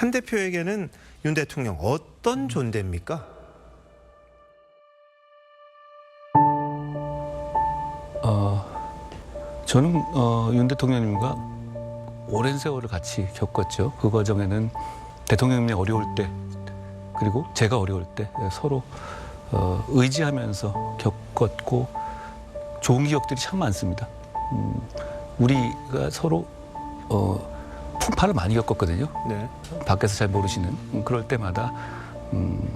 한 대표에게는 윤 대통령 어떤 존재입니까? 어, 저는 어, 윤 대통령님과 오랜 세월을 같이 겪었죠. 그 과정에는 대통령님이 어려울 때 그리고 제가 어려울 때 서로 어, 의지하면서 겪었고 좋은 기억들이 참 많습니다. 음, 우리가 서로 어, 풍파를 많이 겪었거든요. 네. 밖에서 잘 모르시는 음, 그럴 때마다 음,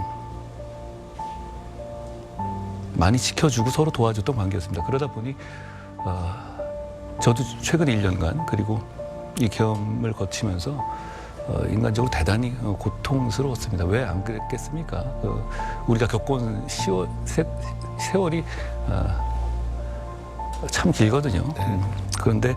많이 지켜주고 서로 도와줬던 관계였습니다. 그러다 보니 어, 저도 최근 1년간 그리고 이 경험을 거치면서 어, 인간적으로 대단히 어, 고통스러웠습니다. 왜 안 그랬겠습니까? 어, 우리가 겪어온 시월, 세, 세월이 어, 참 길거든요. 음, 그런데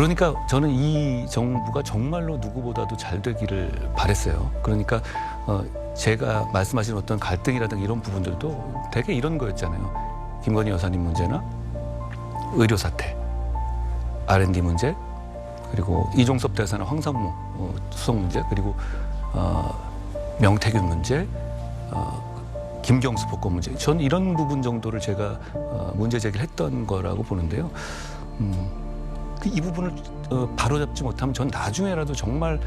그러니까 저는 이 정부가 정말로 누구보다도 잘 되기를 바랬어요. 그러니까 어, 제가 말씀하신 어떤 갈등이라든가 이런 부분들도 되게 이런 거였잖아요. 김건희 여사님 문제나 의료 사태, R&D 문제, 그리고 이종섭 대사나 황상무 어, 수석 문제, 그리고 어, 명태균 문제, 어, 김경수 복권 문제. 전 이런 부분 정도를 제가 어, 문제 제기를 했던 거라고 보는데요. 음, 그 이 부분을 어, 바로잡지 못하면 전 나중에라도 정말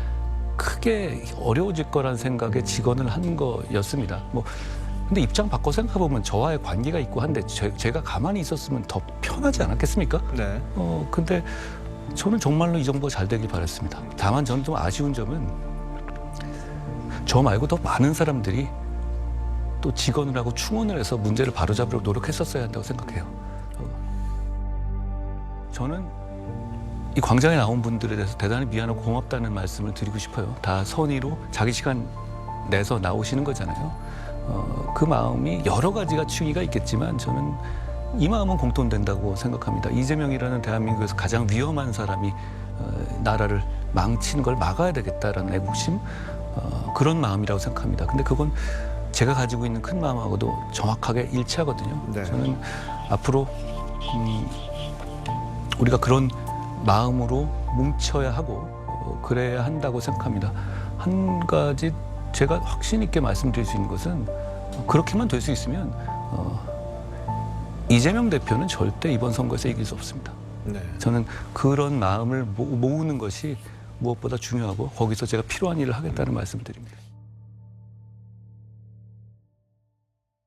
크게 어려워질 거란 생각에 직언을 한 거였습니다. 뭐 근데 입장 바꿔 생각해 보면 저와의 관계가 있고 한데 제, 제가 가만히 있었으면 더 편하지 않았겠습니까? 네. 어 근데 저는 정말로 이 정부가 잘 되길 바랬습니다. 다만 저는 좀 아쉬운 점은 저 말고 더 많은 사람들이 또 직언을 하고 충원을 해서 문제를 바로잡으려고 노력했었어야 한다고 생각해요. 어. 저는 이 광장에 나온 분들에 대해서 대단히 미안하고 고맙다는 말씀을 드리고 싶어요. 다 선의로 자기 시간 내서 나오시는 거잖아요. 어, 그 마음이 여러 가지가 추이가 있겠지만 저는 이 마음은 공통된다고 생각합니다. 이재명이라는 대한민국에서 가장 위험한 사람이 어, 나라를 망치는 걸 막아야 되겠다라는 애국심 어, 그런 마음이라고 생각합니다. 근데 그건 제가 가지고 있는 큰 마음하고도 정확하게 일치하거든요. 네. 저는 앞으로 음, 우리가 그런 마음으로 뭉쳐야 하고 어, 그래야 한다고 생각합니다. 한 가지 제가 확신 있게 말씀드릴 수 있는 것은 어, 그렇게만 될 수 있으면 어, 이재명 대표는 절대 이번 선거에서 이길 수 없습니다. 네. 저는 그런 마음을 모- 모으는 것이 무엇보다 중요하고 거기서 제가 필요한 일을 하겠다는 말씀을 드립니다.